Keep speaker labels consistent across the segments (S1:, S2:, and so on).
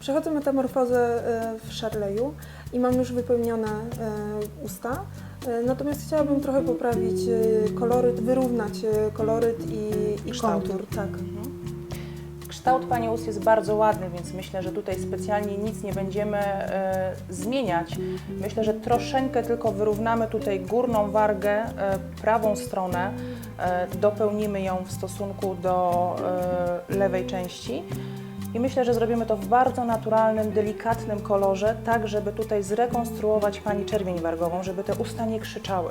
S1: przechodzę metamorfozę e, w Szarleju i mam już wypełnione e, usta. E, Natomiast chciałabym trochę poprawić koloryt, wyrównać koloryt i, i
S2: Kształt.
S1: kontur. Tak.
S2: Kształt Pani ust jest bardzo ładny, więc myślę, że tutaj specjalnie nic nie będziemy e, zmieniać. Myślę, że troszeczkę tylko wyrównamy tutaj górną wargę, e, prawą stronę, e, dopełnimy ją w stosunku do e, lewej części. I myślę, że zrobimy to w bardzo naturalnym, delikatnym kolorze, tak żeby tutaj zrekonstruować Pani czerwień wargową, żeby te usta nie krzyczały.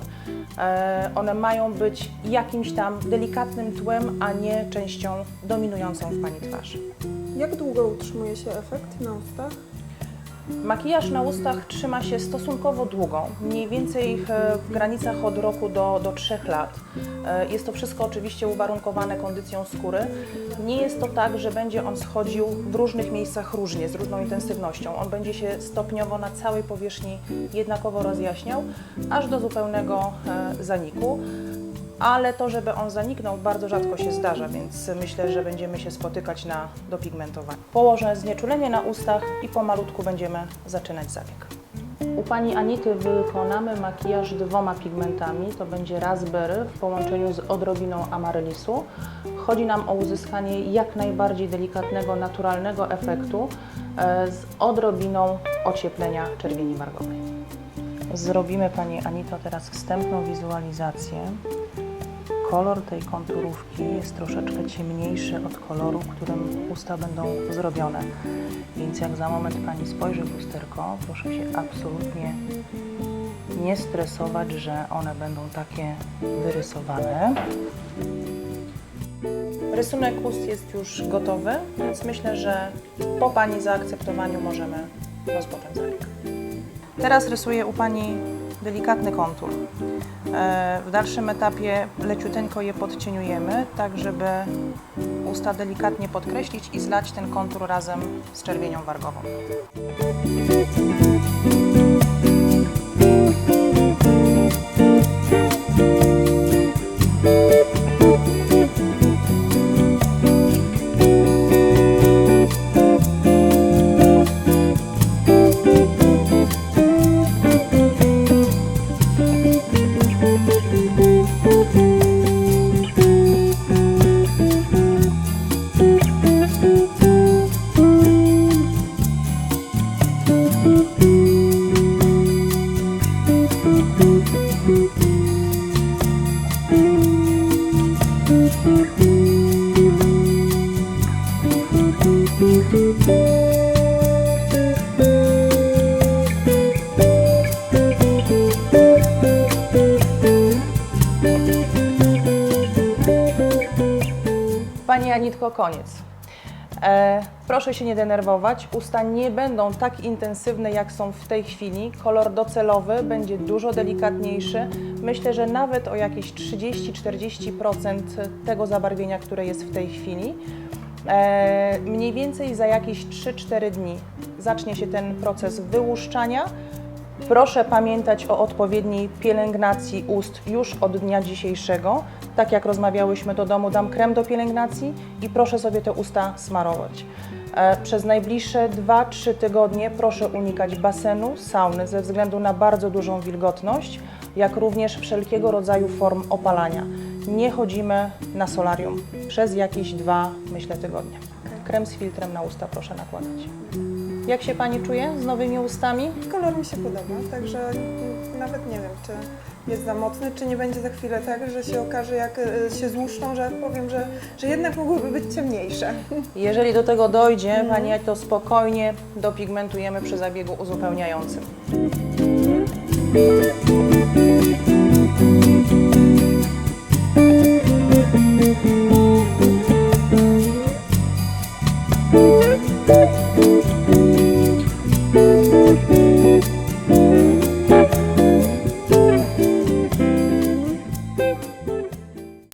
S2: E, one mają być jakimś tam delikatnym tłem, a nie częścią dominującą w Pani twarzy.
S1: Jak długo utrzymuje się efekt na ustach?
S2: Makijaż na ustach trzyma się stosunkowo długo, mniej więcej e, w granicach od roku do, do 3 lat. E, Jest to wszystko oczywiście uwarunkowane kondycją skóry. Nie jest to tak, że będzie on schodził w różnych miejscach różnie, z różną intensywnością. On będzie się stopniowo na całej powierzchni jednakowo rozjaśniał, aż do zupełnego e, zaniku. Ale to, żeby on zaniknął, bardzo rzadko się zdarza, więc myślę, że będziemy się spotykać na dopigmentowaniu. Położę znieczulenie na ustach i pomalutku będziemy zaczynać zabieg. U Pani Anity wykonamy makijaż dwoma pigmentami. To będzie raspberry w połączeniu z odrobiną amarylisu. Chodzi nam o uzyskanie jak najbardziej delikatnego, naturalnego efektu e, z odrobiną ocieplenia czerwieni wargowej. Zrobimy Pani Anito teraz wstępną wizualizację. Kolor tej konturówki jest troszeczkę ciemniejszy od koloru, którym usta będą zrobione. Więc jak za moment Pani spojrzy w lusterko, proszę się absolutnie nie stresować, że one będą takie wyrysowane. Rysunek ust jest już gotowy, więc myślę, że po Pani zaakceptowaniu możemy rozpocząć zabieg. Teraz rysuję u Pani delikatny kontur. E, W dalszym etapie leciuteńko je podcieniujemy, tak żeby usta delikatnie podkreślić i zlać ten kontur razem z czerwienią wargową. Pani Anitko, koniec. E, proszę się nie denerwować. Usta nie będą tak intensywne, jak są w tej chwili. Kolor docelowy będzie dużo delikatniejszy. Myślę, że nawet o jakieś 30-40% tego zabarwienia, które jest w tej chwili. E, mniej więcej za jakieś 3-4 dni zacznie się ten proces wyłuszczania. Proszę pamiętać o odpowiedniej pielęgnacji ust już od dnia dzisiejszego. Tak jak rozmawiałyśmy do domu, dam krem do pielęgnacji i proszę sobie te usta smarować. E, Przez najbliższe 2-3 tygodnie proszę unikać basenu, sauny ze względu na bardzo dużą wilgotność, jak również wszelkiego rodzaju form opalania. Nie chodzimy na solarium przez jakieś dwa, myślę, tygodnie. Krem z filtrem na usta proszę nakładać. Jak się Pani czuje z nowymi ustami?
S1: Kolor mi się podoba, także mm, nawet nie wiem, czy jest za mocny, czy nie będzie za chwilę tak, że się okaże, jak e, się złuszczą, że powiem, że, że jednak mogłyby być ciemniejsze.
S2: Jeżeli do tego dojdzie, Pani, to spokojnie dopigmentujemy przy zabiegu uzupełniającym.